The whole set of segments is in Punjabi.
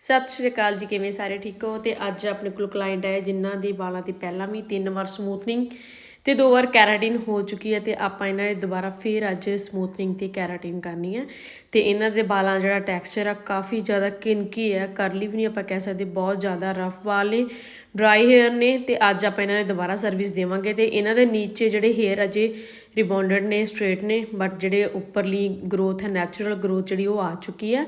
ਸਤਿ ਸ਼੍ਰੀ ਅਕਾਲ ਜੀ, ਕਿਵੇਂ ਸਾਰੇ ਠੀਕ ਹੋ? ਤੇ ਅੱਜ ਆਪਣੇ ਕੋਲ ਕਲਾਇੰਟ ਹੈ ਜਿਨ੍ਹਾਂ ਦੇ ਵਾਲਾਂ ਦੀ ਪਹਿਲਾਂ ਵੀ ਤਿੰਨ ਵਾਰ ਸਮੂਥਨਿੰਗ ਤੇ ਦੋ ਵਾਰ ਕੈਰਾਟਿਨ ਹੋ ਚੁੱਕੀ ਹੈ ਤੇ ਆਪਾਂ ਇਹਨਾਂ ਨੇ ਦੁਬਾਰਾ ਫੇਰ ਅੱਜ ਸਮੂਥਨਿੰਗ ਤੇ ਕੈਰਾਟਿਨ ਕਰਨੀ ਹੈ। ਤੇ ਇਹਨਾਂ ਦੇ ਵਾਲਾਂ ਦਾ ਜਿਹੜਾ ਟੈਕਸਚਰ ਆ, ਕਾਫੀ ਜ਼ਿਆਦਾ ਕਿਨਕੀ ਹੈ ਕਰਲੀ ਵੀ ਨਹੀਂ ਆਪਾਂ ਕਹਿ ਸਕਦੇ, ਬਹੁਤ ਜ਼ਿਆਦਾ ਰਫ ਵਾਲ ਨੇ ਡਰਾਈ ਹੇਅਰ ਨੇ ਤੇ ਅੱਜ ਆਪਾਂ ਇਹਨਾਂ ਨੇ ਦੁਬਾਰਾ ਸਰਵਿਸ ਦੇਵਾਂਗੇ ਤੇ ਇਹਨਾਂ ਦੇ ਨੀਚੇ ਜਿਹੜੇ ਹੇਅਰ ਅਜੇ ਰਿਬੌਂਡਡ ਨੇ ਸਟ੍ਰੇਟ ਨੇ ਬਟ ਜਿਹੜੇ ਉੱਪਰਲੀ ਗਰੋਥ ਹੈ ਨੈਚੁਰਲ ਗਰੋਥ ਜਿਹੜੀ ਉਹ ਆ ਚੁੱਕੀ ਹੈ।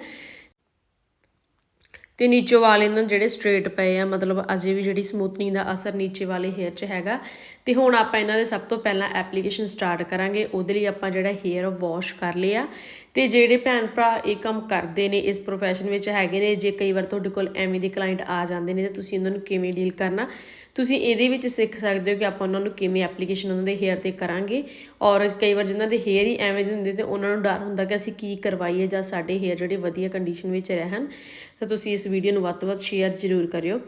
ਤੇ ਨੀਚੇ ਵਾਲੇ ਇਹਨਾਂ ਜਿਹੜੇ ਸਟ੍ਰੇਟ ਪਏ ਆ, ਮਤਲਬ ਅਜੇ ਵੀ ਜਿਹੜੀ ਸਮੂਥਨਿੰਗ ਦਾ ਅਸਰ ਨੀਚੇ ਵਾਲੇ ਹੇਅਰ 'ਚ ਹੈਗਾ ਤੇ ਹੁਣ ਆਪਾਂ ਇਹਨਾਂ ਦੇ ਸਭ ਤੋਂ ਪਹਿਲਾਂ ਐਪਲੀਕੇਸ਼ਨ ਸਟਾਰਟ ਕਰਾਂਗੇ। ਉਹਦੇ ਲਈ ਆਪਾਂ ਜਿਹੜਾ ਹੇਅਰ ਵਾਸ਼ ਕਰ ਲਿਆ। ਤੇ ਜਿਹੜੇ ਭੈਣ ਭਰਾ ਇਹ ਕੰਮ ਕਰਦੇ ਨੇ, ਇਸ profession ਵਿੱਚ ਹੈਗੇ ਨੇ, ਜੇ ਕਈ ਵਾਰ ਤੁਹਾਡੇ ਕੋਲ ਐਵੇਂ ਦੇ ਕਲਾਇੰਟ ਆ ਜਾਂਦੇ ਨੇ, ਤੇ ਤੁਸੀਂ ਉਹਨਾਂ ਨੂੰ ਕਿਵੇਂ ਡੀਲ ਕਰਨਾ? ਤੁਸੀਂ ਇਹਦੇ ਵਿੱਚ ਸਿੱਖ ਸਕਦੇ ਹੋ ਕਿ ਆਪਾਂ ਉਹਨਾਂ ਨੂੰ ਕਿਵੇਂ ਐਪਲੀਕੇਸ਼ਨ ਉਹਨਾਂ ਦੇ ਹੇਅਰ ਤੇ ਕਰਾਂਗੇ। ਔਰ ਕਈ ਵਾਰ ਜਿਨ੍ਹਾਂ ਦੇ ਹੇਅਰ ਹੀ ਐਵੇਂ ਦੇ ਹੁੰਦੇ ਤੇ ਉਹਨਾਂ ਨੂੰ ਡਰ ਹੁੰਦਾ ਕਿ ਅਸੀਂ ਕੀ ਕਰਵਾਈਏ ਜਾਂ ਸਾਡੇ ਹੇਅਰ ਜਿਹੜੇ ਵਧੀਆ ਕੰਡੀਸ਼ਨ ਵਿੱਚ ਰਹਿਣ। ਤਾਂ ਤੁਸੀਂ ਇਸ ਵੀਡੀਓ ਨੂੰ ਵੱਧ ਤੋਂ ਵੱਧ ਸ਼ੇਅਰ ਜ਼ਰੂਰ ਕਰਿਓ।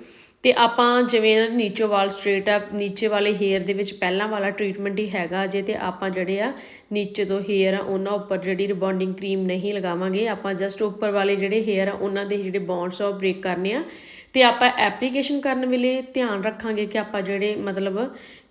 ਤੇ ਆਪਾਂ ਜਿਵੇਂ ਨੀਚੋ ਵਾਲ ਸਟ੍ਰੇਟ ਆ, ਨੀਚੇ ਵਾਲੇ ਹੇਅਰ ਦੇ ਵਿੱਚ ਪਹਿਲਾਂ ਵਾਲਾ ਟ੍ਰੀਟਮੈਂਟ ਹੀ ਹੈਗਾ ਜੇ ਤੇ ਆਪਾਂ ਜਿਹੜੇ ਆ ਨੀਚੇ ਤੋਂ ਹੇਅਰ ਆ, ਉਹਨਾਂ ਉੱਪਰ ਜਿਹੜੀ ਰਿਬੌਂਡਿੰਗ ਕਰੀਮ ਨਹੀਂ ਲਗਾਵਾਂਗੇ। ਆਪਾਂ ਜਸਟ ਉੱਪਰ ਵਾਲੇ ਜਿਹੜੇ ਹੇਅਰ ਆ, ਉਹਨਾਂ ਦੇ ਜਿਹੜੇ ਬੌਂਡਸ ਆ, ਉਹ ਬ੍ਰੇਕ ਕਰਨੇ ਆ। ਤੇ ਆਪਾਂ ਐਪਲੀਕੇਸ਼ਨ ਕਰਨ ਵੇਲੇ ਧਿਆਨ ਰੱਖਾਂਗੇ ਕਿ ਆਪਾਂ ਜਿਹੜੇ ਮਤਲਬ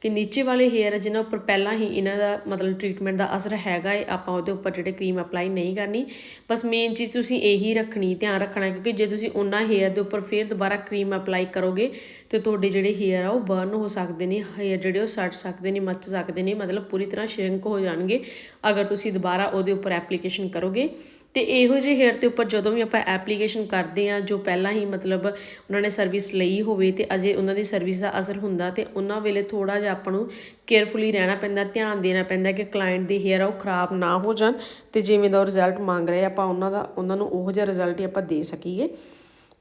ਕਿ ਨੀਚੇ ਵਾਲੇ ਹੇਅਰ ਜਿਨ੍ਹਾਂ ਉੱਪਰ ਪਹਿਲਾਂ ਹੀ ਇਹਨਾਂ ਦਾ ਮਤਲਬ ਟ੍ਰੀਟਮੈਂਟ ਦਾ ਅਸਰ ਹੈਗਾ ਹੈ ਆਪਾਂ ਉਹਦੇ ਉੱਪਰ ਜਿਹੜੇ ਕਰੀਮ ਅਪਲਾਈ ਨਹੀਂ ਕਰਨੀ। ਬਸ ਮੇਨ ਚੀਜ਼ ਤੁਸੀਂ ਇਹੀ ਰੱਖਣੀ, ਧਿਆਨ ਰੱਖਣਾ, ਕਿਉਂਕਿ ਜੇ ਤੁਸੀਂ ਉਹਨਾਂ ਹੇਅਰ ਦੇ ਉੱਪਰ ਫਿਰ ਦੁਬਾਰਾ ਕਰੀਮ ਅਪਲਾਈ ਕਰੋਗੇ, ਤੇ ਤੁਹਾਡੇ ਜਿਹੜੇ ਹੇਅਰ ਆ, ਉਹ ਬਰਨ ਹੋ ਸਕਦੇ ਨੇ ਹੇਅਰ ਜਿਹੜੇ ਉਹ ਸੜ ਸਕਦੇ ਨੇ, ਮੱਚ ਸਕਦੇ ਨੇ, ਮਤਲਬ ਪੂਰੀ ਤਰ੍ਹਾਂ ਸ਼ਰਿੰਕ ਹੋ ਜਾਣਗੇ। ਅਗਰ ਤੁਸੀਂ ਦੁਬਾਰਾ ਉਹਦੇ ਉੱਪਰ ਐਪਲੀਕੇਸ਼ਨ ਕਰੋਗੇ ਤੇ ਇਹੋ ਜਿਹੇ ਹੇਅਰ ਦੇ ਉੱਪਰ ਜਦੋਂ ਵੀ ਆਪਾਂ ਐਪਲੀਕੇਸ਼ਨ ਕਰਦੇ ਆ ਜੋ ਪਹਿਲਾਂ ਹੀ ਮਤਲਬ ਉਹਨਾਂ ਨੇ ਸਰਵਿਸ ਲਈ ਹੋਵੇ ਤੇ ਅਜੇ ਉਹਨਾਂ ਦੀ ਸਰਵਿਸ ਦਾ ਅਸਰ ਹੁੰਦਾ ਤੇ ਉਹਨਾਂ ਵੇਲੇ ਥੋੜਾ ਜਿਹਾ ਆਪਾਂ ਨੂੰ ਕੇਅਰਫੁਲੀ ਰਹਿਣਾ ਪੈਂਦਾ, ਧਿਆਨ ਦੇਣਾ ਪੈਂਦਾ ਕਿ ਕਲਾਇੰਟ ਦੇ ਹੇਅਰ ਆ ਉਹ ਖਰਾਬ ਨਾ ਹੋ ਜਾਣ ਤੇ ਜਿਵੇਂ ਦਾ ਰਿਜ਼ਲਟ ਮੰਗ ਰਹੇ ਆਪਾਂ ਉਹਨਾਂ ਦਾ, ਉਹਨਾਂ ਨੂੰ ਉਹੋ ਜਿਹਾ ਰਿਜ਼ਲਟ ਹੀ ਆਪਾਂ ਦੇ ਸਕੀਏ।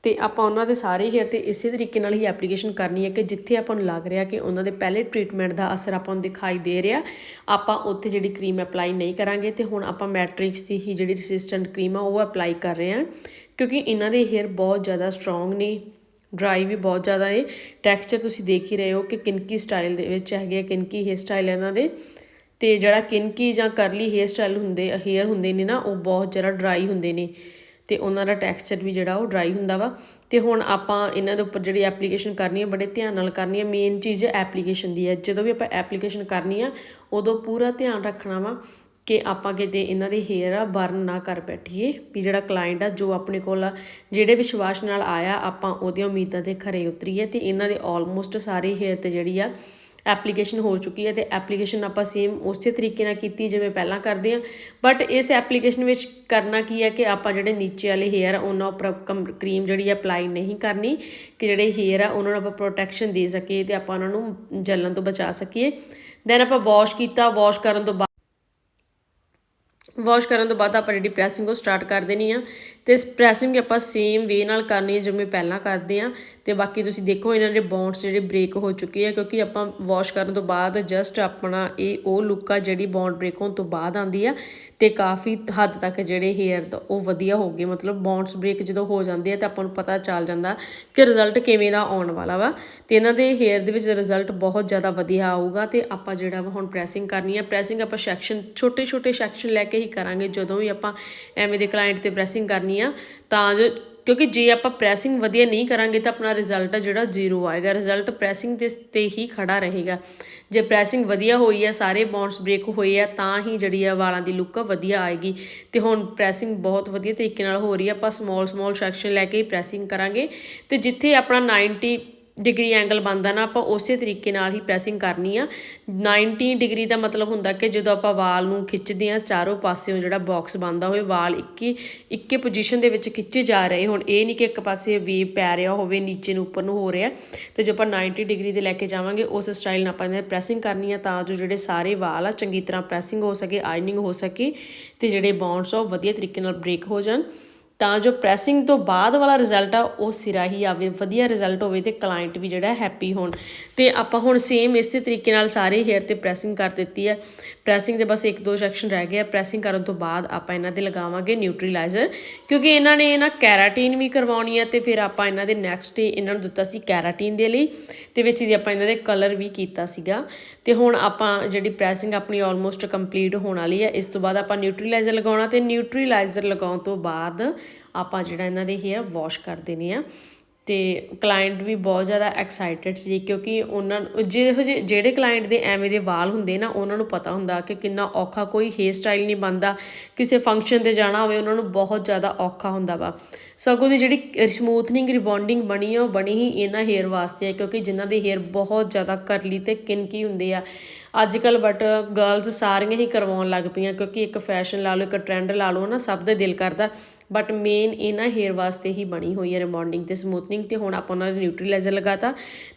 ਤੇ ਆਪਾਂ ਉਹਨਾਂ ਦੇ ਸਾਰੇ ਹੇਅਰ ਤੇ ਇਸੇ ਤਰੀਕੇ ਨਾਲ ਹੀ ਐਪਲੀਕੇਸ਼ਨ ਕਰਨੀ ਹੈ ਕਿ ਜਿੱਥੇ ਆਪਾਂ ਨੂੰ ਲੱਗ ਰਿਹਾ ਕਿ ਉਹਨਾਂ ਦੇ ਪਹਿਲੇ ਟ੍ਰੀਟਮੈਂਟ ਦਾ ਅਸਰ ਆਪਾਂ ਨੂੰ ਦਿਖਾਈ ਦੇ ਰਿਹਾ, ਆਪਾਂ ਉੱਥੇ ਜਿਹੜੀ ਕਰੀਮ ਅਪਲਾਈ ਨਹੀਂ ਕਰਾਂਗੇ ਤੇ ਹੁਣ ਆਪਾਂ ਮੈਟ੍ਰਿਕਸ ਦੀ ਹੀ ਜਿਹੜੀ ਰੈਸਿਸਟੈਂਟ ਕਰੀਮ ਆ ਉਹ ਅਪਲਾਈ ਕਰ ਰਹੇ ਹਾਂ, ਕਿਉਂਕਿ ਇਹਨਾਂ ਦੇ ਹੇਅਰ ਬਹੁਤ ਜ਼ਿਆਦਾ ਸਟਰੋਂਗ ਨੇ ਡਰਾਈ ਵੀ ਬਹੁਤ ਜ਼ਿਆਦਾ ਹੈ ਟੈਕਸਚਰ ਤੁਸੀਂ ਦੇਖ ਹੀ ਰਹੇ ਹੋ ਕਿ ਕਿਨਕੀ ਸਟਾਈਲ ਦੇ ਵਿੱਚ ਹੈਗੇ ਆ ਕਿਨਕੀ ਹੇਅਰ ਸਟਾਈਲ ਇਹਨਾਂ ਦੇ। ਤੇ ਜਿਹੜਾ ਕਿਨਕੀ ਜਾਂ ਕਰਲੀ ਹੇਅਰ ਸਟਾਈਲ ਹੁੰਦੇ ਹੇਅਰ ਹੁੰਦੇ ਨੇ ਨਾ, ਉਹ ਬਹੁਤ ਜ਼ਿਆਦਾ ਡਰਾਈ ਹੁੰਦੇ ਨੇ। ਤੇ ਉਹਨਾਂ ਦਾ ਟੈਕਸਚਰ ਵੀ ਜਿਹੜਾ ਉਹ ਡਰਾਈ ਹੁੰਦਾ ਵਾ। ਤੇ ਹੁਣ ਆਪਾਂ ਇਹਨਾਂ ਦੇ ਉੱਪਰ ਜਿਹੜੀ ਐਪਲੀਕੇਸ਼ਨ ਕਰਨੀ ਹੈ ਬੜੇ ਧਿਆਨ ਨਾਲ ਕਰਨੀ ਹੈ ਮੇਨ ਚੀਜ਼ ਐਪਲੀਕੇਸ਼ਨ ਦੀ ਹੈ ਜਦੋਂ ਵੀ ਆਪਾਂ ਐਪਲੀਕੇਸ਼ਨ ਕਰਨੀ ਆ, ਉਦੋਂ ਪੂਰਾ ਧਿਆਨ ਰੱਖਣਾ ਵਾ ਕਿ ਆਪਾਂ ਕਿਤੇ ਇਹਨਾਂ ਦੇ ਹੇਅਰ ਆ ਬਰਨ ਨਾ ਕਰ ਬੈਠੀਏ। ਵੀ ਜਿਹੜਾ ਕਲਾਇੰਟ ਆ, ਜੋ ਆਪਣੇ ਕੋਲ ਜਿਹੜੇ ਵਿਸ਼ਵਾਸ ਨਾਲ ਆਇਆ, ਆਪਾਂ ਉਹਦੀਆਂ ਉਮੀਦਾਂ ਤੇ ਖਰੇ ਉਤਰੀਏ ਤੇ ਇਹਨਾਂ ਦੇ ਆਲਮੋਸਟ ਸਾਰੇ ਹੇਅਰ ਤੇ ਜਿਹੜੀ ਆ ਐਪਲੀਕੇਸ਼ਨ ਹੋ ਚੁੱਕੀ ਹੈ ਤੇ ਐਪਲੀਕੇਸ਼ਨ ਆਪਾਂ ਸੇਮ ਉਸੇ ਤਰੀਕੇ ਨਾਲ ਕੀਤੀ ਜਿਵੇਂ ਪਹਿਲਾਂ ਕਰਦੇ ਆ ਬਟ ਇਸ ਐਪਲੀਕੇਸ਼ਨ ਵਿੱਚ ਕਰਨਾ ਕੀ ਹੈ ਕਿ ਆਪਾਂ ਜਿਹੜੇ ਨੀਚੇ ਵਾਲੇ ਹੇਅਰ ਆ, ਉਹਨਾਂ ਉੱਪਰ ਕਰੀਮ ਜਿਹੜੀ ਅਪਲਾਈ ਨਹੀਂ ਕਰਨੀ ਕਿ ਜਿਹੜੇ ਹੇਅਰ ਆ, ਉਹਨਾਂ ਨੂੰ ਆਪਾਂ ਪ੍ਰੋਟੈਕਸ਼ਨ ਦੇ ਸਕੀਏ ਤੇ ਆਪਾਂ ਉਹਨਾਂ ਨੂੰ ਜਲਣ ਤੋਂ ਬਚਾ ਸਕੀਏ। ਦੈਨ ਆਪਾਂ ਵਾਸ਼ ਕੀਤਾ ਵਾਸ਼ ਕਰਨ ਤੋਂ ਬਾਅਦ ਵਾਸ਼ ਕਰਨ ਤੋਂ ਬਾਅਦ ਆਪਾਂ ਜਿਹੜੀ ਪ੍ਰੈਸਿੰਗ ਉਹ ਸਟਾਰਟ ਕਰ ਦੇਣੀ ਆ। ਤੇ ਇਸ ਪ੍ਰੈਸਿੰਗ ਆਪਾਂ ਸੇਮ ਵੇ ਨਾਲ ਕਰਨੀ ਹੈ ਜਿਵੇਂ ਪਹਿਲਾਂ ਕਰਦੇ ਆ। ਤੇ ਬਾਕੀ ਤੁਸੀਂ ਦੇਖੋ ਇਹਨਾਂ ਦੇ ਬੌਂਡਸ ਜਿਹੜੇ ਬ੍ਰੇਕ ਹੋ ਚੁੱਕੇ ਆ, ਕਿਉਂਕਿ ਆਪਾਂ ਵਾਸ਼ ਕਰਨ ਤੋਂ ਬਾਅਦ ਜਸਟ ਆਪਣਾ ਇਹ ਉਹ ਲੁੱਕ ਆ ਜਿਹੜੀ ਬੌਂਡ ਬ੍ਰੇਕ ਹੋਣ ਤੋਂ ਬਾਅਦ ਆਂਦੀ ਆ। ਤੇ ਕਾਫੀ ਹੱਦ ਤੱਕ ਜਿਹੜੇ ਹੇਅਰ ਦਾ ਉਹ ਵਧੀਆ ਹੋ ਗਏ, ਮਤਲਬ ਬੌਂਡਸ ਬ੍ਰੇਕ ਜਦੋਂ ਹੋ ਜਾਂਦੇ ਆ ਤਾਂ ਆਪਾਂ ਨੂੰ ਪਤਾ ਚੱਲ ਜਾਂਦਾ ਕਿ ਰਿਜ਼ਲਟ ਕਿਵੇਂ ਦਾ ਆਉਣ ਵਾਲਾ ਵਾ। ਤੇ ਇਹਨਾਂ ਦੇ ਹੇਅਰ ਦੇ ਵਿੱਚ ਰਿਜ਼ਲਟ ਬਹੁਤ ਜ਼ਿਆਦਾ ਵਧੀਆ ਆਊਗਾ ਤੇ ਆਪਾਂ ਜਿਹੜਾ ਵਾ ਹੁਣ ਪ੍ਰੈਸਿੰਗ ਕਰਨੀ ਆ। ਪ੍ਰੈਸਿੰਗ ਆਪਾਂ ਸੈਕਸ਼ਨ ਛੋਟੇ ਛੋਟੇ ਸੈਕਸ਼ਨ ਲੈ ਕੇ ਹੀ ਕਰਾਂਗੇ, ਜਦੋਂ ਵੀ ਆਪਾਂ ਐਵੇਂ ਦੇ ਕਲਾਇੰਟ ਤੇ ਪ੍ਰੈਸਿੰਗ ਕਰਨੀ ਆ, ਤਾਂ ਜੋ, ਕਿਉਂਕਿ ਜੇ ਆਪਾਂ ਪ੍ਰੈਸਿੰਗ ਵਧੀਆ ਨਹੀਂ ਕਰਾਂਗੇ ਤਾਂ ਆਪਣਾ ਰਿਜ਼ਲਟ ਜਿਹੜਾ ਜ਼ੀਰੋ ਆਏਗਾ। ਰਿਜ਼ਲਟ ਪ੍ਰੈਸਿੰਗ ਦੇ ਤੇ ਹੀ ਖੜਾ ਰਹੇਗਾ। ਜੇ ਪ੍ਰੈਸਿੰਗ ਵਧੀਆ ਹੋਈ ਹੈ ਸਾਰੇ ਬੌਂਡਸ ਬ੍ਰੇਕ ਹੋਏ ਆ, ਤਾਂ ਹੀ ਜਿਹੜੀ ਆ ਵਾਲਾਂ ਦੀ ਲੁੱਕ ਵਧੀਆ ਆਏਗੀ। ਤੇ ਹੁਣ ਪ੍ਰੈਸਿੰਗ ਬਹੁਤ ਵਧੀਆ ਤਰੀਕੇ ਨਾਲ ਹੋ ਰਹੀ ਹੈ ਆਪਾਂ ਸਮਾਲ ਸਮਾਲ ਸੈਕਸ਼ਨ ਲੈ ਕੇ ਹੀ ਪ੍ਰੈਸਿੰਗ ਕਰਾਂਗੇ। ਤੇ ਜਿੱਥੇ ਆਪਣਾ 90 ਡਿਗਰੀ ਐਂਗਲ ਬਣਦਾ ਨਾ, ਆਪਾਂ ਉਸੇ ਤਰੀਕੇ ਨਾਲ ਹੀ ਪ੍ਰੈਸਿੰਗ ਕਰਨੀ ਆ। 90 ਡਿਗਰੀ ਦਾ ਮਤਲਬ ਹੁੰਦਾ ਕਿ ਜਦੋਂ ਆਪਾਂ ਵਾਲ ਨੂੰ ਖਿੱਚਦੇ ਆ, ਚਾਰੋਂ ਪਾਸਿਓਂ ਜਿਹੜਾ ਬਾਕਸ ਬਣਦਾ ਹੋਵੇ, ਵਾਲ ਇੱਕੀ, ਇੱਕੇ ਪੋਜੀਸ਼ਨ ਦੇ ਵਿੱਚ ਖਿੱਚੇ ਜਾ ਰਹੇ ਹੁਣ। ਇਹ ਨਹੀਂ ਕਿ ਇੱਕ ਪਾਸੇ ਵੇਵ ਪੈ ਰਿਹਾ ਹੋਵੇ, ਨੀਚੇ ਨੂੰ ਉੱਪਰ ਨੂੰ ਹੋ ਰਿਹਾ। ਤੇ ਜੇ ਆਪਾਂ 90 ਡਿਗਰੀ ਦੇ ਲੈ ਕੇ ਜਾਵਾਂਗੇ, ਉਸ ਸਟਾਈਲ ਨਾਲ ਆਪਾਂ ਇਹਨਾਂ ਪ੍ਰੈਸਿੰਗ ਕਰਨੀ ਆ ਤਾਂ ਜੋ ਜਿਹੜੇ ਸਾਰੇ ਵਾਲ ਆ ਚੰਗੀ ਤਰ੍ਹਾਂ ਪ੍ਰੈਸਿੰਗ ਹੋ ਸਕੇ ਆਇਨਿੰਗ ਹੋ ਸਕੇ ਤੇ ਜਿਹੜੇ ਬੌਂਡਸ ਆ ਉਹ ਵਧੀਆ ਤਰੀਕੇ ਨਾਲ ਬ੍ਰੇਕ ਹੋ ਜਾਣ। ਤਾਂ ਜੋ ਪ੍ਰੈਸਿੰਗ ਤੋਂ ਬਾਅਦ ਵਾਲਾ ਰਿਜ਼ਲਟ ਆ, ਉਹ ਸਿਰਾ ਹੀ ਆਵੇ, ਵਧੀਆ ਰਿਜ਼ਲਟ ਹੋਵੇ ਤੇ ਕਲਾਇੰਟ ਵੀ ਜਿਹੜਾ ਹੈਪੀ ਹੋਣ। ਤੇ ਆਪਾਂ ਹੁਣ ਸੇਮ ਇਸੇ ਤਰੀਕੇ ਨਾਲ ਸਾਰੇ ਹੇਅਰ ਤੇ ਪ੍ਰੈਸਿੰਗ ਕਰ ਦਿੱਤੀ ਹੈ ਪ੍ਰੈਸਿੰਗ ਦੇ ਬਸ ਇੱਕ ਦੋ ਸੈਕਸ਼ਨ ਰਹਿ ਗਏ ਆ। ਪ੍ਰੈਸਿੰਗ ਕਰਨ ਤੋਂ ਬਾਅਦ ਆਪਾਂ ਇਹਨਾਂ ਤੇ ਲਗਾਵਾਂਗੇ ਨਿਊਟਰੀਲਾਈਜ਼ਰ ਕਿਉਂਕਿ ਇਹਨਾਂ ਨੇ ਨਾ ਕੈਰਾਟਿਨ ਵੀ ਕਰਵਾਉਣੀ ਹੈ ਤੇ ਫਿਰ ਆਪਾਂ ਇਹਨਾਂ ਦੇ ਨੈਕਸਟ ਡੇ ਇਹਨਾਂ ਨੂੰ ਦਿੱਤਾ ਸੀ ਕੈਰਾਟਿਨ ਦੇ ਲਈ, ਤੇ ਵਿੱਚ ਦੀ ਆਪਾਂ ਇਹਨਾਂ ਦੇ ਕਲਰ ਵੀ ਕੀਤਾ ਸੀਗਾ। ਤੇ ਹੁਣ ਆਪਾਂ ਜਿਹੜੀ ਪ੍ਰੈਸਿੰਗ ਆਪਣੀ ਆਲਮੋਸਟ ਕੰਪਲੀਟ ਹੋਣ ਵਾਲੀ ਹੈ ਇਸ ਤੋਂ ਬਾਅਦ ਆਪਾਂ ਨਿਊਟਰੀਲਾਈਜ਼ਰ ਲਗਾਉਣਾ ਤੇ ਨਿਊਟਰੀਲਾਈਜ਼ਰ ਲਗਾਉਣ ਤੋਂ ਬਾਅਦ ਆਪਾਂ ਜਿਹੜਾ ਇਹਨਾਂ ਦੇ ਹੇਅਰ ਵਾਸ਼ ਕਰ ਦੇਣੇ ਆ। ਤੇ ਕਲਾਇੰਟ ਵੀ ਬਹੁਤ ਜ਼ਿਆਦਾ ਐਕਸਾਈਟਿਡ ਸੀ ਕਿਉਂਕਿ ਉਹਨਾਂ ਜਿਹੋ ਜਿਹੇ, ਜਿਹੜੇ ਕਲਾਇੰਟ ਦੇ ਐਵੇਂ ਦੇ ਵਾਲ ਹੁੰਦੇ ਨਾ, ਉਹਨਾਂ ਨੂੰ ਪਤਾ ਹੁੰਦਾ ਕਿ ਕਿੰਨਾ ਔਖਾ ਕੋਈ ਹੇਅਰ ਸਟਾਈਲ ਨਹੀਂ ਬਣਦਾ। ਕਿਸੇ ਫੰਕਸ਼ਨ ਤੇ ਜਾਣਾ ਹੋਵੇ, ਉਹਨਾਂ ਨੂੰ ਬਹੁਤ ਜ਼ਿਆਦਾ ਔਖਾ ਹੁੰਦਾ ਵਾ। ਸਗੋਂ ਦੀ ਜਿਹੜੀ ਸਮੂਥਨਿੰਗ ਰਿਬੌਂਡਿੰਗ ਬਣੀ ਆ, ਉਹ ਬਣੀ ਹੀ ਇਹਨਾਂ ਹੇਅਰ ਵਾਸਤੇ ਆ, ਕਿਉਂਕਿ ਜਿਨ੍ਹਾਂ ਦੇ ਹੇਅਰ ਬਹੁਤ ਜ਼ਿਆਦਾ ਕਰਲੀ ਤੇ ਕਿਨਕੀ ਹੁੰਦੇ ਆ। ਅੱਜ ਕੱਲ ਬਟ ਗਰਲਸ ਸਾਰੀਆਂ ਹੀ ਕਰਵਾਉਣ ਲੱਗ ਪਈਆਂ, ਕਿਉਂਕਿ ਇੱਕ ਫੈਸ਼ਨ ਲਾ ਲਓ, ਇੱਕ ਟ੍ਰੈਂਡ ਲਾ ਲਓ, ਨਾ ਸਭ ਦੇ ਦਿਲ ਕਰਦਾ। ਬਟ ਮੇਨ ਇਹ ਨਾ ਹੇਅਰ ਵਾਸਤੇ ਹੀ ਬਣੀ ਹੋਈ ਹੈ ਰਿਬੌਂਡਿੰਗ ਤੇ ਸਮੂਥਨਿੰਗ ਤੇ ਹੁਣ ਆਪਾਂ ਉਹਨਾਂ ਨੇ ਨਿਊਟਰੀਲਾਈਜ਼ਰ ਲਗਾਤਾ।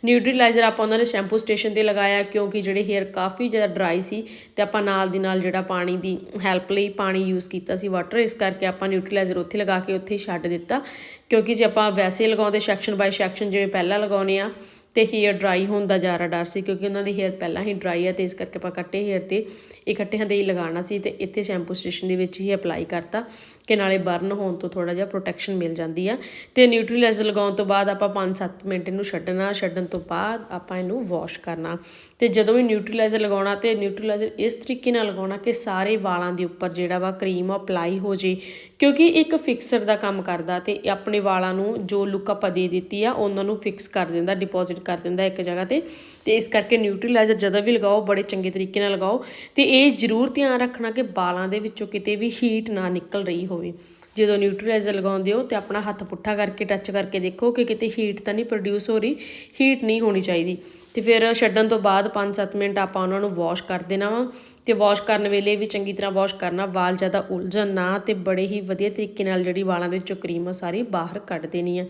ਨਿਊਟਰੀਲਾਈਜ਼ਰ ਆਪਾਂ ਉਹਨਾਂ ਨੇ ਸ਼ੈਂਪੂ ਸਟੇਸ਼ਨ ਤੇ ਲਗਾਇਆ ਕਿਉਂਕਿ ਜਿਹੜੇ ਹੇਅਰ ਕਾਫੀ ਜ਼ਿਆਦਾ ਡਰਾਈ ਸੀ ਤੇ ਆਪਾਂ ਨਾਲ ਦੀ ਨਾਲ ਜਿਹੜਾ ਪਾਣੀ ਦੀ ਹੈਲਪ ਲਈ ਪਾਣੀ ਯੂਜ਼ ਕੀਤਾ ਸੀ ਵਾਟਰ ਇਸ ਕਰਕੇ ਆਪਾਂ ਨਿਊਟਰੀਲਾਈਜ਼ਰ ਉੱਥੇ ਲਗਾ ਕੇ ਉੱਥੇ ਹੀ ਛੱਡ ਦਿੱਤਾ। ਕਿਉਂਕਿ ਜੇ ਆਪਾਂ ਵੈਸੇ ਲਗਾਉਂਦੇ ਸੈਕਸ਼ਨ ਬਾਈ ਸੈਕਸ਼ਨ ਜਿਵੇਂ ਪਹਿਲਾਂ ਲਗਾਉਨੇ ਆ ਤੇ ਹੇਅਰ ਡਰਾਈ ਹੋਣ ਦਾ ਜ਼ਿਆਦਾ ਡਰ ਸੀ ਕਿਉਂਕਿ ਉਹਨਾਂ ਦੇ ਹੇਅਰ ਪਹਿਲਾਂ ਹੀ ਡਰਾਈ ਆ ਤੇ ਇਸ ਕਰਕੇ ਆਪਾਂ ਕੱਟੇ ਹੇਅਰ ਤੇ ਇਕੱਠਿਆਂ ਦੇ ਹੀ ਲਗਾਉਣਾ ਸੀ ਤੇ ਇੱਥੇ ਸ਼ੈਂਪੂ ਸਟੇਸ਼ਨ ਦੇ ਵਿੱਚ ਹੀ ਅਪਲਾਈ ਕਰਤਾ ਕਿ ਨਾਲੇ ਬਰਨ ਹੋਣ ਤੋਂ ਥੋੜਾ ਜਿਹਾ ਪ੍ਰੋਟੈਕਸ਼ਨ ਮਿਲ ਜਾਂਦੀ ਆ ਤੇ ਨਿਊਟਰੀਲਾਈਜ਼ਰ ਲਗਾਉਣ ਤੋਂ ਬਾਅਦ ਆਪਾਂ 5-7 ਮਿੰਟ ਇਹਨੂੰ ਛੱਡਣਾ, ਛੱਡਣ ਤੋਂ ਬਾਅਦ ਆਪਾਂ ਇਹਨੂੰ ਵਾਸ਼ ਕਰਨਾ। ਅਤੇ ਜਦੋਂ ਵੀ ਨਿਊਟਰੀਲਾਈਜ਼ਰ ਲਗਾਉਣਾ ਤਾਂ ਨਿਊਟਰੀਲਾਈਜ਼ਰ ਇਸ ਤਰੀਕੇ ਨਾਲ ਲਗਾਉਣਾ ਕਿ ਸਾਰੇ ਵਾਲਾਂ ਦੇ ਉੱਪਰ ਜਿਹੜਾ ਵਾ ਕਰੀਮ ਅਪਲਾਈ ਹੋ ਜੇ, ਕਿਉਂਕਿ ਇੱਕ ਫਿਕਸਰ ਦਾ ਕੰਮ ਕਰਦਾ ਤੇ ਆਪਣੇ ਵਾਲਾਂ ਨੂੰ ਜੋ ਲੁੱਕ ਆਪਾਂ ਦੇ ਦਿੱਤੀ ਆ, ਉਹਨਾਂ ਨੂੰ ਫਿਕਸ ਕਰ ਦਿੰਦਾ ਡਿਪੋਜ਼ਿਟ ਕਰ ਦਿੰਦਾ ਇੱਕ ਜਗ੍ਹਾ ਤੇ ਤੇ ਇਸ ਕਰਕੇ ਨਿਊਟਰੀਲਾਈਜ਼ਰ ਜਦੋਂ ਵੀ ਲਗਾਓ, ਬੜੇ ਚੰਗੇ ਤਰੀਕੇ ਨਾਲ ਲਗਾਓ, ਤੇ ਇਹ ਜ਼ਰੂਰ ਧਿਆਨ ਰੱਖਣਾ ਕਿ ਵਾਲਾਂ ਦੇ ਵਿੱਚੋਂ ਕਿਤੇ ਵੀ ਹੀਟ ਨਾ ਨਿਕਲ ਰਹੀ ਹੋਵੇ। ਜਦੋਂ ਨਿਊਟਰੀਲਾਈਜ਼ਰ ਲਗਾਉਂਦੇ ਹੋ ਤੇ ਆਪਣਾ ਹੱਥ ਪੁੱਠਾ ਕਰਕੇ ਟੱਚ ਕਰਕੇ ਦੇਖੋ ਕਿ ਕਿਤੇ ਹੀਟ ਤਾਂ ਨਹੀਂ ਪ੍ਰੋਡਿਊਸ ਹੋ ਰਹੀ ਹੀਟ ਨਹੀਂ ਹੋਣੀ ਚਾਹੀਦੀ। ਤੇ ਫਿਰ ਛੱਡਣ ਤੋਂ ਬਾਅਦ 5-7 ਮਿੰਟ ਆਪਾਂ ਉਹਨਾਂ ਨੂੰ ਵਾਸ਼ ਕਰ ਦੇਣਾ ਵਾ ਤੇ ਵਾਸ਼ ਕਰਨ ਵੇਲੇ ਵੀ ਚੰਗੀ ਤਰ੍ਹਾਂ ਵਾਸ਼ ਕਰਨਾ, ਵਾਲ ਜ਼ਿਆਦਾ ਉਲਝਣ ਨਾ ਤੇ ਬੜੇ ਹੀ ਵਧੀਆ ਤਰੀਕੇ ਨਾਲ ਜਿਹੜੀ ਵਾਲਾਂ ਦੇ ਵਿੱਚੋਂ ਕਰੀਮ ਆ ਸਾਰੀ ਬਾਹਰ ਕੱਢ ਦੇਣੀ ਆ।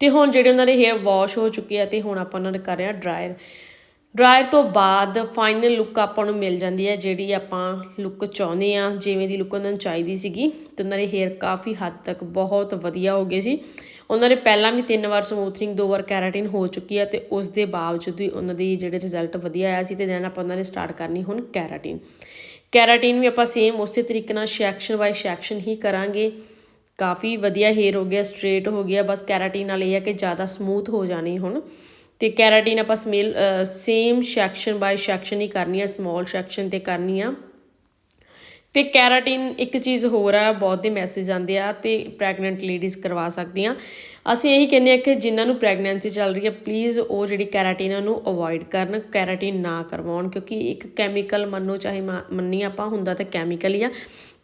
ਤੇ ਹੁਣ ਜਿਹੜੇ ਉਹਨਾਂ ਦੇ ਹੇਅਰ ਵਾਸ਼ ਹੋ ਚੁੱਕੇ ਆ ਤੇ ਹੁਣ ਆਪਾਂ ਉਹਨਾਂ ਦੇ ਕਰ ਰਹੇ ਆ ਡਰਾਇਰ ਡਰਾਇਰ ਤੋਂ ਬਾਅਦ ਫਾਈਨਲ ਲੁੱਕ ਆਪਾਂ ਨੂੰ ਮਿਲ ਜਾਂਦੀ ਹੈ ਜਿਹੜੀ ਆਪਾਂ ਲੁੱਕ ਚਾਹੁੰਦੇ ਆ, ਜਿਵੇਂ ਦੀ ਲੁੱਕ ਉਹਨਾਂ ਨੂੰ ਚਾਹੀਦੀ ਸੀਗੀ ਤੇ ਉਹਨਾਂ ਦੇ ਹੇਅਰ ਕਾਫੀ ਹੱਦ ਤੱਕ ਬਹੁਤ ਵਧੀਆ ਹੋ ਗਏ ਸੀ। ਉਹਨਾਂ ਨੇ ਪਹਿਲਾਂ ਵੀ ਤਿੰਨ ਵਾਰ ਸਮੂਥਨਿੰਗ ਦੋ ਵਾਰ ਕੈਰਾਟਿਨ ਹੋ ਚੁੱਕੀ ਹੈ ਤੇ ਉਸ ਦੇ ਬਾਵਜੂਦ ਵੀ ਉਹਨਾਂ ਦੀ ਜਿਹੜੇ ਰਿਜ਼ਲਟ ਵਧੀਆ ਆਇਆ ਸੀ ਤੇ ਦੈਨ ਆਪਾਂ ਉਹਨਾਂ ਨੇ ਸਟਾਰਟ ਕਰਨੀ ਹੁਣ ਕੈਰਾਟਿਨ। ਕੈਰਾਟਿਨ ਵੀ ਆਪਾਂ ਸੇਮ ਉਸੇ ਤਰੀਕੇ ਨਾਲ ਸੈਕਸ਼ਨ ਬਾਈ ਸੈਕਸ਼ਨ ਹੀ ਕਰਾਂਗੇ। ਕਾਫੀ ਵਧੀਆ ਹੇਅਰ ਹੋ ਗਿਆ ਸਟ੍ਰੇਟ ਹੋ ਗਿਆ, ਬਸ ਕੈਰਾਟਿਨ ਨਾਲ ਇਹ ਹੈ ਕਿ ਜ਼ਿਆਦਾ ਸਮੂਥ ਹੋ ਜਾਣੀ ਹੁਣ। ਤੇ ਕੈਰਾਟਿਨ ਆਪਾਂ small same section by section ਹੀ ਕਰਨੀ ਆ ਸਮਾਲ ਸੈਕਸ਼ਨ ਤੇ ਕਰਨੀ ਆ। ਤੇ ਕੈਰਾਟਿਨ ਇੱਕ ਚੀਜ਼ ਹੋਰ ਆ, ਬਹੁਤ ਦੇ ਮੈਸੇਜ ਆਉਂਦੇ ਆ ਤੇ ਪ੍ਰੈਗਨੈਂਟ ਲੇਡੀਜ਼ ਕਰਵਾ ਸਕਦੀਆਂ। ਅਸੀਂ ਇਹੀ ਕਹਿੰਦੇ ਆ ਕਿ ਜਿਨ੍ਹਾਂ ਨੂੰ ਪ੍ਰੈਗਨੈਂਸੀ ਚੱਲ ਰਹੀ ਹੈ ਪਲੀਜ਼ ਉਹ ਜਿਹੜੀ ਕੈਰਾਟਿਨ ਨੂੰ ਅਵੋਇਡ ਕਰਨ, ਕੈਰਾਟਿਨ ਨਾ ਕਰਵਾਉਣ, ਕਿਉਂਕਿ ਇੱਕ ਕੈਮੀਕਲ ਮੰਨੋ ਚਾਹੇ ਮੰਨੀ ਆਪਾਂ, ਹੁੰਦਾ ਤਾਂ ਕੈਮੀਕਲ ਹੀ ਆ।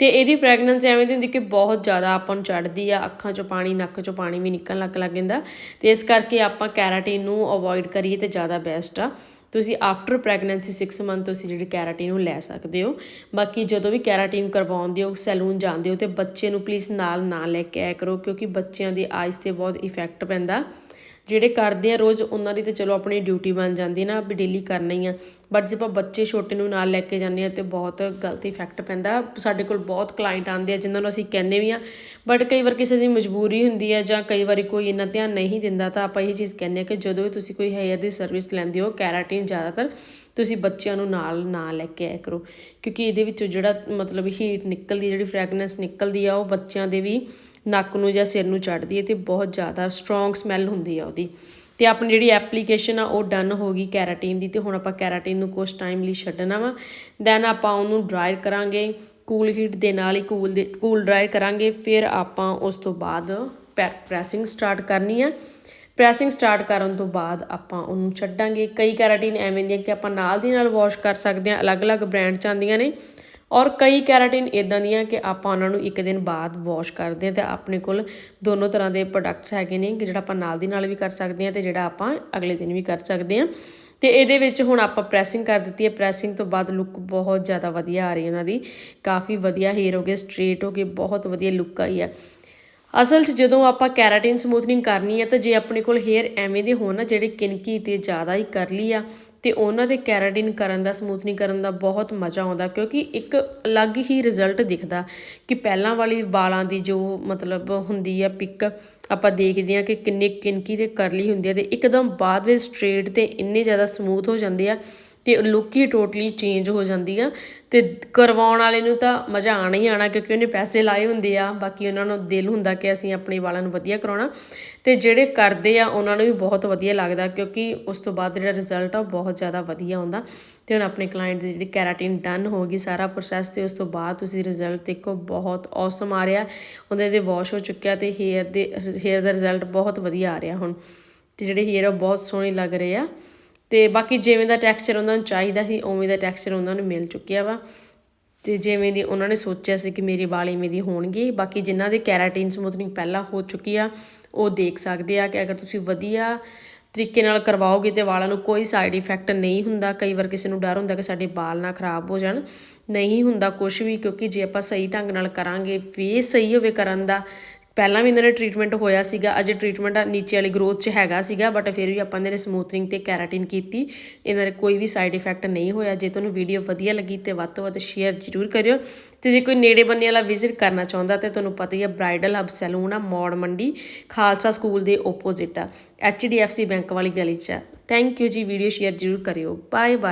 ਤੇ ਇਹਦੀ ਫ੍ਰੈਗਨੈਂਸ ਐਵੇਂ ਦੀ ਹੁੰਦੀ ਕਿ ਬਹੁਤ ਜ਼ਿਆਦਾ ਆਪਾਂ ਨੂੰ ਚੜਦੀ ਆ, ਅੱਖਾਂ 'ਚੋਂ ਪਾਣੀ, ਨੱਕ 'ਚੋਂ ਪਾਣੀ ਵੀ ਨਿਕਲਣ ਲੱਗ ਲੱਗ ਜਾਂਦਾ। ਤੇ ਇਸ ਕਰਕੇ ਆਪਾਂ ਕੈਰਾਟਿਨ ਨੂੰ ਅਵੋਇਡ ਕਰੀਏ ਤੇ ਜ਼ਿਆਦਾ ਬੈਸਟ ਆ। ਤੁਸੀਂ ਆਫਟਰ ਪ੍ਰੈਗਨੈਂਸੀ 6 ਮੰਥ ਤੁਸੀਂ ਜਿਹੜੀ ਕੈਰਾਟਿਨ ਨੂੰ ਲੈ ਸਕਦੇ ਹੋ। ਬਾਕੀ ਜਦੋਂ ਵੀ ਕੈਰਾਟਿਨ ਕਰਵਾਉਂਦੇ ਹੋ, ਸੈਲੂਨ ਜਾਂਦੇ ਹੋ ਤੇ ਬੱਚੇ ਨੂੰ ਪਲੀਜ਼ ਨਾਲ ਨਾ ਲੈ ਕੇ ਆਇਆ ਕਰੋ ਕਿਉਂਕਿ ਬੱਚਿਆਂ ਦੀ ਆਈਜ਼ ਤੇ ਬਹੁਤ ਇਫੈਕਟ ਪੈਂਦਾ। ਜਿਹੜੇ ਕਰਦੇ ਆ ਰੋਜ਼, ਉਹਨਾਂ ਦੀ ਤਾਂ ਚਲੋ ਆਪਣੀ ਡਿਊਟੀ ਬਣ ਜਾਂਦੀ ਨਾ, ਵੀ ਡੇਲੀ ਕਰਨਾ ਹੀ ਆ। ਬਟ ਜੇ ਆਪਾਂ ਬੱਚੇ ਛੋਟੇ ਨੂੰ ਨਾਲ ਲੈ ਕੇ ਜਾਂਦੇ ਆ ਤੇ ਬਹੁਤ ਗਲਤ ਇਫੈਕਟ ਪੈਂਦਾ। ਸਾਡੇ ਕੋਲ ਬਹੁਤ ਕਲਾਇੰਟ ਆਉਂਦੇ ਆ, ਜਿਨ੍ਹਾਂ ਨੂੰ ਅਸੀਂ ਕਹਿੰਨੇ ਵੀ ਆ। ਬਟ ਕਈ ਵਾਰ ਕਿਸੇ ਦੀ ਮਜਬੂਰੀ ਹੁੰਦੀ ਹੈ ਜਾਂ ਕਈ ਵਾਰੀ ਕੋਈ ਇੰਨਾ ਧਿਆਨ ਨਹੀਂ ਦਿੰਦਾ, ਤਾਂ ਆਪਾਂ ਇਹ ਚੀਜ਼ ਕਹਿੰਨੇ ਆ ਕਿ ਜਦੋਂ ਵੀ ਤੁਸੀਂ ਕੋਈ ਹੈਅਰ ਦੀ ਸਰਵਿਸ ਲੈਂਦੇ ਹੋ ਕੈਰਾਟਿਨ ਜ਼ਿਆਦਾਤਰ ਤੁਸੀਂ ਬੱਚਿਆਂ ਨੂੰ ਨਾਲ ਨਾ ਲੈ ਕੇ ਆਇਆ ਕਰੋ। ਕਿਉਂਕਿ ਇਹਦੇ ਵਿੱਚੋਂ ਜਿਹੜਾ ਮਤਲਬ ਹੀਟ ਨਿਕਲਦੀ, ਜਿਹੜੀ ਫ੍ਰੈਗਨੈਂਸ ਨਿਕਲਦੀ ਆ, ਉਹ ਬੱਚਿਆਂ ਦੇ ਵੀ ਨੱਕ ਨੂੰ ਜਾਂ ਸਿਰ ਨੂੰ ਚੜਦੀ ਹੈ ਤੇ ਬਹੁਤ ਜ਼ਿਆਦਾ ਸਟਰੋਂਗ ਸਮੈਲ ਹੁੰਦੀ ਆ ਉਹਦੀ। ਤੇ ਆਪਣੀ ਜਿਹੜੀ ਐਪਲੀਕੇਸ਼ਨ ਆ, ਉਹ ਡਨ ਹੋ ਗਈ ਕੈਰਾਟਿਨ ਦੀ ਤੇ ਹੁਣ ਆਪਾਂ ਕੈਰਾਟਿਨ ਨੂੰ ਕੁਝ ਟਾਈਮ ਲਈ ਛੱਡਣਾ ਵਾ। ਦੈਨ ਆਪਾਂ ਉਹਨੂੰ ਡਰਾਈ ਕਰਾਂਗੇ ਕੂਲ ਹੀਟ ਦੇ ਨਾਲ ਹੀ ਕੂਲ ਦੇ ਕੂਲ ਡਰਾਈ ਕਰਾਂਗੇ, ਫਿਰ ਆਪਾਂ ਉਸ ਤੋਂ ਬਾਅਦ ਪ੍ਰੈਸਿੰਗ ਸਟਾਰਟ ਕਰਨੀ ਆ। ਪ੍ਰੈਸਿੰਗ ਸਟਾਰਟ ਕਰਨ ਤੋਂ ਬਾਅਦ ਆਪਾਂ ਉਹਨੂੰ ਛੱਡਾਂਗੇ। ਕਈ ਕੈਰਾਟਿਨ ਐਵੇਂ ਦੀਆਂ ਕਿ ਆਪਾਂ ਨਾਲ ਦੀ ਨਾਲ ਵਾਸ਼ ਕਰ ਸਕਦੇ ਹਾਂ ਅਲੱਗ-ਅਲੱਗ ਬ੍ਰਾਂਡ ਚ ਆਉਂਦੀਆਂ ਨੇ। ਔਰ ਕਈ ਕੈਰਾਟਿਨ ਇਦਾਂ ਦੀਆਂ ਕਿ ਆਪਾਂ ਉਹਨਾਂ ਨੂੰ ਇੱਕ ਦਿਨ ਬਾਅਦ ਵਾਸ਼ ਕਰਦੇ ਹਾਂ ਤੇ ਆਪਣੇ ਕੋਲ ਦੋਨੋਂ ਤਰ੍ਹਾਂ ਦੇ ਪ੍ਰੋਡਕਟਸ ਹੈਗੇ ਨੇ ਕਿ ਜਿਹੜਾ ਆਪਾਂ ਨਾਲ ਦੀ ਨਾਲ ਵੀ ਕਰ ਸਕਦੇ ਹਾਂ ਤੇ ਜਿਹੜਾ ਆਪਾਂ ਅਗਲੇ ਦਿਨ ਵੀ ਕਰ ਸਕਦੇ ਹਾਂ। ਤੇ ਇਹਦੇ ਵਿੱਚ ਹੁਣ ਆਪਾਂ ਪ੍ਰੈਸਿੰਗ ਕਰ ਦਿੱਤੀ ਹੈ। ਪ੍ਰੈਸਿੰਗ ਤੋਂ ਬਾਅਦ ਲੁੱਕ ਬਹੁਤ ਜ਼ਿਆਦਾ ਵਧੀਆ ਆ ਰਹੀ ਹੈ ਉਹਨਾਂ ਦੀ। ਕਾਫੀ ਵਧੀਆ ਹੇਅਰ ਹੋ ਗਏ ਸਟ੍ਰੇਟ ਹੋ ਗਏ, ਬਹੁਤ ਵਧੀਆ ਲੁੱਕ ਆਈ ਹੈ। ਅਸਲ 'ਚ ਜਦੋਂ ਆਪਾਂ ਕੈਰਾਟਿਨ ਸਮੂਥਨਿੰਗ ਕਰਨੀ ਹੈ ਤਾਂ ਜੇ ਆਪਣੇ ਕੋਲ ਹੇਅਰ ਐਵੇਂ ਦੇ ਹੋਣ ਨਾ ਜਿਹੜੇ ਕਿਨਕੀ ਤੇ ਜ਼ਿਆਦਾ ਹੀ ਕਰਲੀ ਆ ਤੇ ਉਹਨਾਂ ਦੇ ਕੈਰਾਟਿਨ ਕਰਨ ਦਾ ਸਮੂਥਨਿੰਗ ਕਰਨ ਦਾ ਬਹੁਤ ਮਜ਼ਾ ਆਉਂਦਾ, ਕਿਉਂਕਿ ਇੱਕ ਅਲੱਗ ਹੀ ਰਿਜ਼ਲਟ ਦਿਖਦਾ ਕਿ ਪਹਿਲਾਂ ਵਾਲੀ ਵਾਲਾਂ ਦੀ ਜੋ ਮਤਲਬ ਹੁੰਦੀ ਆ ਪਿੱਕ ਆਪਾਂ ਦੇਖਦੇ ਹਾਂ ਕਿ ਕਿੰਨੇ ਕਿਨਕੀ ਤੇ ਕਰਲੀ ਹੁੰਦੀ ਆ ਤੇ ਇੱਕਦਮ ਬਾਅਦ ਵਿੱਚ ਸਟ੍ਰੇਟ ਤੇ ਇੰਨੇ ਜ਼ਿਆਦਾ ਸਮੂਥ ਹੋ ਜਾਂਦੇ ਆ ਤੇ ਲੁੱਕ ਹੀ ਟੋਟਲੀ ਚੇਂਜ ਹੋ ਜਾਂਦੀ ਆ ਤੇ ਕਰਵਾਉਣ ਵਾਲੇ ਨੂੰ ਤਾਂ ਮਜ਼ਾ ਆਣਾ ਹੀ ਆਣਾ ਕਿਉਂਕਿ ਉਹਨੇ ਪੈਸੇ ਲਾਏ ਹੁੰਦੇ ਆ, ਬਾਕੀ ਉਹਨਾਂ ਨੂੰ ਦਿਲ ਹੁੰਦਾ ਕਿ ਅਸੀਂ ਆਪਣੇ ਵਾਲਾਂ ਨੂੰ ਵਧੀਆ ਕਰਾਉਣਾ ਤੇ ਜਿਹੜੇ ਕਰਦੇ ਆ ਉਹਨਾਂ ਨੂੰ ਵੀ ਬਹੁਤ ਵਧੀਆ ਲੱਗਦਾ ਕਿਉਂਕਿ ਉਸ ਤੋਂ ਬਾਅਦ ਜਿਹੜਾ ਰਿਜ਼ਲਟ ਆ ਉਹ ਬਹੁਤ ਜ਼ਿਆਦਾ ਵਧੀਆ ਆਉਂਦਾ ਤੇ ਹੁਣ ਆਪਣੇ ਕਲਾਇੰਟ ਦੀ ਜਿਹੜੀ ਕੈਰਾਟਿਨ ਡਨ ਹੋ ਗਈ ਸਾਰਾ ਪ੍ਰੋਸੈਸ ਤੇ ਉਸ ਤੋਂ ਬਾਅਦ ਤੁਸੀਂ ਰਿਜ਼ਲਟ ਦੇਖੋ, ਬਹੁਤ ਔਸਮ ਆ ਰਿਹਾ। ਉਹਦੇ ਦੇ ਵਾਸ਼ ਹੋ ਚੁੱਕਿਆ ਤੇ ਹੇਅਰ ਦੇ ਹੇਅਰ ਦਾ ਰਿਜ਼ਲਟ ਬਹੁਤ ਵਧੀਆ ਆ ਰਿਹਾ ਹੁਣ ਤੇ ਜਿਹੜੇ ਹੇਅਰ ਆ ਬਹੁਤ ਸੋਹਣੇ ਲੱਗ ਰਹੇ ਆ ਤੇ ਬਾਕੀ ਜਿਵੇਂ ਦਾ ਟੈਕਸਚਰ ਉਹਨਾਂ ਨੂੰ ਚਾਹੀਦਾ ਸੀ, ਉਵੇਂ ਦਾ ਟੈਕਸਚਰ ਉਹਨਾਂ ਨੂੰ ਮਿਲ ਚੁੱਕਿਆ ਵਾ ਤੇ ਜਿਵੇਂ ਦੀ ਉਹਨਾਂ ਨੇ ਸੋਚਿਆ ਸੀ ਕਿ ਮੇਰੇ ਵਾਲ ਇਵੇਂ ਦੀ ਹੋਣਗੇ, ਬਾਕੀ ਜਿਨ੍ਹਾਂ ਦੇ ਕੈਰਾਟਿਨ ਸਮੂਥਨਿੰਗ ਪਹਿਲਾਂ ਹੋ ਚੁੱਕੀ ਆ, ਉਹ ਦੇਖ ਸਕਦੇ ਆ ਕਿ ਅਗਰ ਤੁਸੀਂ ਵਧੀਆ ਤਰੀਕੇ ਨਾਲ ਕਰਵਾਓਗੇ ਤੇ ਵਾਲਾਂ ਨੂੰ ਕੋਈ ਸਾਈਡ ਇਫੈਕਟ ਨਹੀਂ ਹੁੰਦਾ, ਕਈ ਵਾਰ ਕਿਸੇ ਨੂੰ ਡਰ ਹੁੰਦਾ ਕਿ ਸਾਡੇ ਵਾਲ ਨਾ ਖਰਾਬ ਹੋ ਜਾਣ, ਨਹੀਂ ਹੁੰਦਾ ਕੁਝ ਵੀ ਕਿਉਂਕਿ ਜੇ ਆਪਾਂ ਸਹੀ ਢੰਗ ਨਾਲ ਕਰਾਂਗੇ ਫੇਸ ਸਹੀ ਹੋਵੇ ਕਰਨ ਦਾ ਪਹਿਲਾਂ ਵੀ ਇਹਨਾਂ ਨੇ ਟ੍ਰੀਟਮੈਂਟ ਹੋਇਆ ਸੀਗਾ, ਅਜੇ ਟ੍ਰੀਟਮੈਂਟ ਨੀਚੇ ਵਾਲੀ ਗਰੋਥ 'ਚ ਹੈਗਾ ਸੀਗਾ ਬਟ ਫਿਰ ਵੀ ਆਪਾਂ ਇਹਨਾਂ ਦੇ ਸਮੂਥਨਿੰਗ ਤੇ ਕੈਰਾਟਿਨ ਕੀਤੀ। ਇਹਨਾਂ ਦੇ ਕੋਈ ਵੀ ਸਾਈਡ ਇਫੈਕਟ ਨਹੀਂ ਹੋਇਆ। ਜੇ ਤੁਹਾਨੂੰ ਵੀਡੀਓ ਵਧੀਆ ਲੱਗੀ ਤੇ ਵੱਧ ਤੋਂ ਵੱਧ ਸ਼ੇਅਰ ਜ਼ਰੂਰ ਕਰਿਓ। ਤੇ ਜੇ ਕੋਈ ਨੇੜੇ ਬੰਨੇ ਵਾਲਾ ਵਿਜ਼ਿਟ ਕਰਨਾ ਚਾਹੁੰਦਾ ਤੇ ਤੁਹਾਨੂੰ ਪਤਾ ਹੀ ਆ ਬ੍ਰਾਈਡਲ ਹਬ ਸੈਲੂਨ ਆ, ਮੌੜ ਮੰਡੀ, ਖਾਲਸਾ ਸਕੂਲ ਦੇ ਓਪੋਜ਼ਿਟ ਆ ਐਚਡੀਐਫਸੀ ਬੈਂਕ ਵਾਲੀ ਗਲੀ 'ਚ ਆ। Thank you ji video share ਜ਼ਰੂਰ ਕਰਿਓ। Bye bye